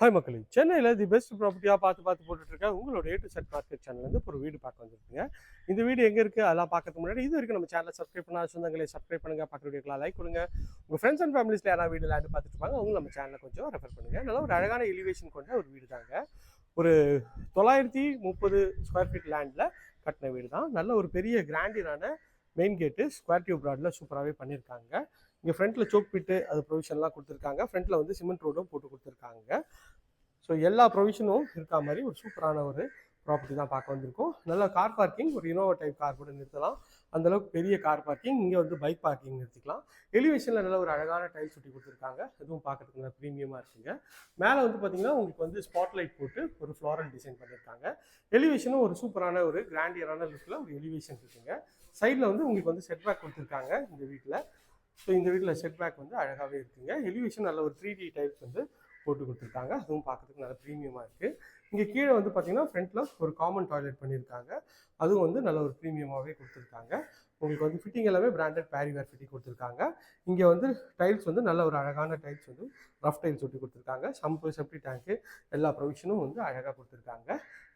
Hi மக்களே. சென்னையில் the best ப்ராப்பர்ட்டியாக பார்த்து பார்த்து போட்டுட்டு உங்களோட ஏ டு செட் மார்க்கெட் சேனல்லேருந்து ஒரு வீடு பார்க்க வந்துருக்குங்க. இந்த வீடு எங்கே இருக்குது அதெல்லாம் பார்க்கறதுக்கு முன்னாடி இது வரைக்கும் நம்ம சேனலை சப்ஸ்கிரைப் பண்ணால் சொந்தங்களை சப்ஸ்கிரைப் பண்ணுங்கள் பக்கத்து வீடியோக்கெலாம் லைக் கொடுங்க. உங்கள் ஃப்ரெண்ட்ஸ் அண்ட் ஃபேமிலிஸில் யாராவது வீடு லேண்டு பார்த்துட்டு இருப்பாங்க அவங்க நம்ம சேனலை கொஞ்சம் ரெஃபர் பண்ணுங்கள் நல்ல ஒரு அழகான எலிவேஷன் கொண்ட ஒரு வீடு தாங்க ஒரு தொள்ளாயிரத்தி முப்பது ஸ்கொயர் ஃபீட் லேண்டில் கட்டின வீடு தான் நல்ல ஒரு பெரிய கிராண்டியரான மெயின் கேட்டு ஸ்கொயர் டியூப் ப்ராடில் சூப்பராகவே பண்ணியிருக்காங்க இங்கே ஃப்ரண்ட்டில் சோக் பிட்டு அது ப்ரொவிஷன்லாம் கொடுத்துருக்காங்க. ஃப்ரண்ட்டில் வந்து சிமெண்ட் ரோடும் போட்டு கொடுத்துருக்காங்க. ஸோ எல்லா ப்ரொவிஷனும் இருக்கா மாதிரி ஒரு சூப்பரான ஒரு ப்ராப்பர்ட்டி தான் பார்க்க வந்திருக்கோம். நல்ல கார் பார்க்கிங் ஒரு இனோவா டைப் கார் கூட நிறுத்தலாம். அந்தளவுக்கு பெரிய கார் பார்க்கிங் இங்கே வந்து பைக் பார்க்கிங் நிறுத்திக்கலாம். எலிவேஷனில் நல்ல ஒரு அழகான டைல்ஸ் சுட்டி கொடுத்துருக்காங்க. அதுவும் பார்க்கறதுக்கு நல்ல ப்ரீமியமாக இருக்குங்க. மேலே வந்து பார்த்தீங்கன்னா உங்களுக்கு வந்து ஸ்பாட் லைட் போட்டு ஒரு ஃப்ளாரல் டிசைன் பண்ணியிருக்காங்க எலிவேஷனும் ஒரு சூப்பரான ஒரு கிராண்டியரான லுக்கில் ஒரு எலிவேஷன் இருக்குங்க. சைடில் வந்து உங்களுக்கு வந்து செட்பேக் கொடுத்துருக்காங்க இந்த வீட்டில். ஸோ இந்த வீட்டில் செட் பேக் வந்து அழகாகவே இருக்குங்க. எலிவேஷன் நல்ல ஒரு த்ரீ டி டைப் வந்து போட்டு கொடுத்துருக்காங்க. அதுவும் பார்க்கறதுக்கு நல்ல ப்ரீமியமாக இருக்குது இங்கே கீழே வந்து பார்த்தீங்கன்னா ஃப்ரண்ட்டில் ஒரு காமன் டாய்லெட் பண்ணியிருக்காங்க அதுவும் வந்து நல்ல ஒரு ப்ரீமியமாகவே கொடுத்துருக்காங்க. உங்களுக்கு வந்து ஃபிட்டிங் எல்லாமே பிராண்டட் பேரிவேர் ஃபிட்டிங் கொடுத்துருக்காங்க. இங்கே வந்து டைல்ஸ் வந்து நல்ல ஒரு அழகான டைல்ஸ் வந்து ரஃப் டைல்ஸ் ஒட்டி கொடுத்துருக்காங்க. சம்பு செப்டி டேங்க்கு எல்லா ப்ரொவிஷனும் வந்து அழகாக கொடுத்துருக்காங்க.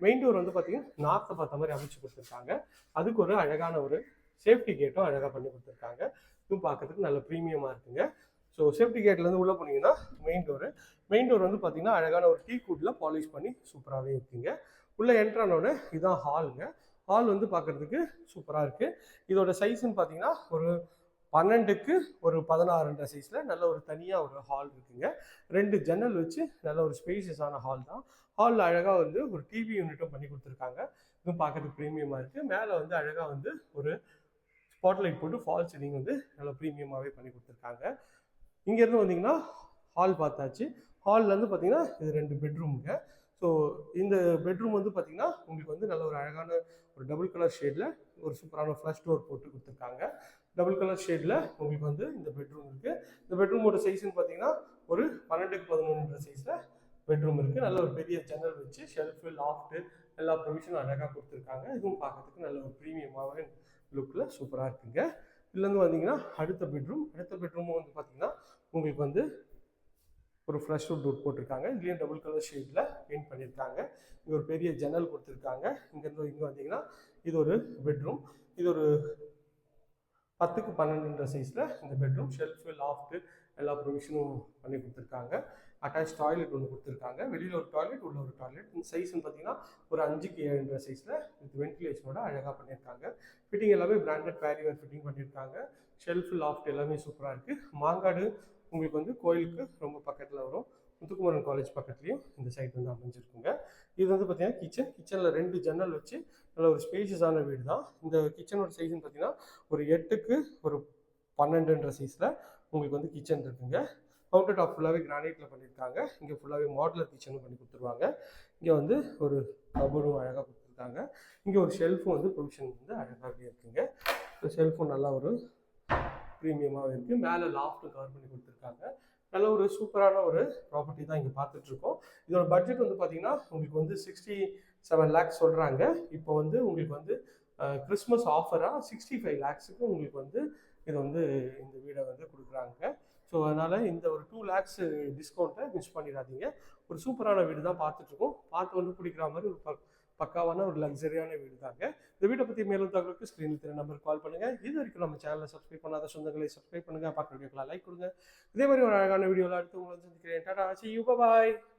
மெயின் டோர் வந்து பார்த்தீங்கன்னா நார்த்தை பார்த்த மாதிரி அமைச்சு கொடுத்துருக்காங்க. அதுக்கு ஒரு அழகான ஒரு சேஃப்டி கேட்டும் அழகாக பண்ணி கொடுத்துருக்காங்க. இதுவும் பார்க்கறதுக்கு நல்ல ப்ரீமியமாக இருக்குங்க. ஸோ சேஃப்டி கேட்லேருந்து உள்ளே போனீங்கன்னா மெயின் டோரு மெயின் டோர் வந்து பார்த்தீங்கன்னா அழகான ஒரு டீ கூட்டில் பாலிஷ் பண்ணி சூப்பராகவே இருக்குங்க. உள்ளே என்ட்ரானோட இதுதான் ஹாலுங்க ஹால் வந்து பார்க்குறதுக்கு சூப்பராக இருக்குது இதோட சைஸ்ன்னு பார்த்தீங்கன்னா ஒரு பன்னெண்டுக்கு ஒரு பதினாறுன்ற சைஸில் நல்ல ஒரு தனியாக ஒரு ஹால் இருக்குங்க. ரெண்டு ஜன்னல் வச்சு நல்ல ஒரு ஸ்பேசியஸான ஹால் தான். ஹாலில் அழகாக வந்து ஒரு டிவி யூனிட்டும் பண்ணி கொடுத்துருக்காங்க. இதுவும் பார்க்கறதுக்கு ப்ரீமியமாக இருக்குது மேலே வந்து அழகாக வந்து ஒரு ஸ்பாட்லைட் போட்டு ஃபால் சீலிங் வந்து நல்லா ப்ரீமியமாகவே பண்ணி கொடுத்துருக்காங்க. இங்கேருந்து வந்தீங்கன்னா ஹால் பார்த்தாச்சு. ஹால்லேருந்து பார்த்தீங்கன்னா இது ரெண்டு பெட்ரூமுங்க ஸோ இந்த பெட்ரூம் வந்து பார்த்தீங்கன்னா உங்களுக்கு வந்து நல்ல ஒரு அழகான ஒரு டபுள் கலர் ஷேடில் ஒரு சூப்பரான ஃப்ளஷ் டோர் போட்டு கொடுத்துருக்காங்க. டபுள் கலர் ஷேடில் உங்களுக்கு வந்து இந்த பெட்ரூம் இருக்குது இந்த பெட்ரூமோட சைஸ்ன்னு பார்த்தீங்கன்னா ஒரு பன்னெண்டுக்கு பதினொன்றுன்ற சைஸில் பெட்ரூம் இருக்குது நல்ல ஒரு பெரிய ஜன்னல் வச்சு ஷெல்ஃபு லாஃப்ட்டு எல்லா ப்ரொவிஷனும் அழகாக கொடுத்துருக்காங்க. இதுவும் பார்க்கறதுக்கு நல்ல ஒரு ப்ரீமியமாகவே லுக்கில் சூப்பராக இருக்குங்க. இதுலேருந்து வந்தீங்கன்னா அடுத்த பெட்ரூம் அடுத்த பெட்ரூமும் வந்து பார்த்தீங்கன்னா உங்களுக்கு வந்து ஒரு ஃப்ரெஷ் டோர் போட்டிருக்காங்க. இதுலேயும் டபுள் கலர் ஷேடில் பெயிண்ட் பண்ணியிருக்காங்க. இங்கே ஒரு பெரிய ஜன்னல் கொடுத்துருக்காங்க. இங்கேருந்து இங்கே வந்தீங்கன்னா இது ஒரு பெட்ரூம் இது ஒரு பத்துக்கு பன்னெண்டுன்ற சைஸில் இந்த பெட்ரூம் ஷெல்ஃபு லாஃப்ட்டு எல்லா ப்ரொவிஷனும் பண்ணி கொடுத்துருக்காங்க. அட்டாச் டாய்லெட் ஒன்று கொடுத்துருக்காங்க. வெளியில் ஒரு டாய்லெட் உள்ள ஒரு டாய்லெட் இந்த சைஸ்னு பார்த்தீங்கன்னா ஒரு அஞ்சுக்கு ஏழுன்ற சைஸில் வித் வென்டிலேஷனோட அழகாக பண்ணியிருக்காங்க. ஃபிட்டிங் எல்லாமே பிராண்டட் பேரியர் ஃபிட்டிங் பண்ணியிருக்காங்க. ஷெல்ஃப் லாஃப்ட் எல்லாமே சூப்பராக இருக்குது மாங்காடு உங்களுக்கு வந்து கோயிலுக்கு ரொம்ப பக்கத்தில் வரும். முத்துக்குமரன் காலேஜ் பக்கத்துலேயும் இந்த சைட் வந்து அமைஞ்சிருக்குங்க. இது வந்து பார்த்தீங்கன்னா கிச்சன் கிச்சனில் ரெண்டு ஜன்னல் வச்சு நல்ல ஒரு ஸ்பேஷியஸான வீடு தான். இந்த கிச்சனோட சைஸ்ன்னு பார்த்தீங்கன்னா ஒரு எட்டுக்கு ஒரு பன்னெண்டுன்ற சைஸில் உங்களுக்கு வந்து கிச்சன் இருக்குங்க. கவுண்டர் டாப் ஃபுல்லாகவே கிரானைட்டில் பண்ணியிருக்காங்க இங்கே ஃபுல்லாகவே மாடலர் கிச்சனும் பண்ணி கொடுத்துருவாங்க. இங்கே வந்து ஒரு கபோர்டும் அழகாக கொடுத்துருக்காங்க. இங்கே ஒரு ஷெல்ஃபும் வந்து ப்ரொவிஷன் வந்து அழகாகவே இருக்குங்க. இந்த ஷெல்ஃபும் நல்லா ஒரு ப்ரீமியமாகவே இருக்குது மேலே லாஃப்ட்டும் கவர் பண்ணி கொடுத்துருக்காங்க. நல்ல ஒரு சூப்பரான ஒரு ப்ராப்பர்ட்டி தான் இங்கே பார்த்துட்ருக்கோம். இதோட பட்ஜெட் வந்து பார்த்தீங்கன்னா உங்களுக்கு வந்து சிக்ஸ்டி செவன் லேக்ஸ் சொல்கிறாங்க இப்போ வந்து உங்களுக்கு வந்து கிறிஸ்மஸ் ஆஃபராக சிக்ஸ்டி ஃபைவ் லேக்ஸுக்கு உங்களுக்கு வந்து இதை வந்து இந்த வீடை வந்து கொடுக்குறாங்க. ஸோ அதனால் இந்த ஒரு டூ லேக்ஸ் டிஸ்கவுண்ட்டை மிஸ் பண்ணிடாதீங்க. ஒரு சூப்பரான வீடு தான் பார்த்துட்ருக்கோம். பார்த்து வந்து பிடிக்கிற மாதிரி ஒரு பக் பக்காவான ஒரு லக்ஸரியான வீடு தாங்க இந்த வீட்டை பற்றி மேலும் தகவலுக்கு ஸ்க்ரீனில் தெரிய நம்பருக்கு கால் பண்ணுங்கள் இது வரைக்கும் நம்ம சேனலை சப்ஸ்கிரைப் பண்ணாத சொந்தங்களை சப்ஸ்கிரைப் பண்ணுங்கள் பார்க்குற வீடியோக்கெலாம் லைக் கொடுங்க. இதே மாதிரி ஒரு அழகான வீடியோவில் அடுத்து உங்களை சந்திக்கிறேன். Tata C you bye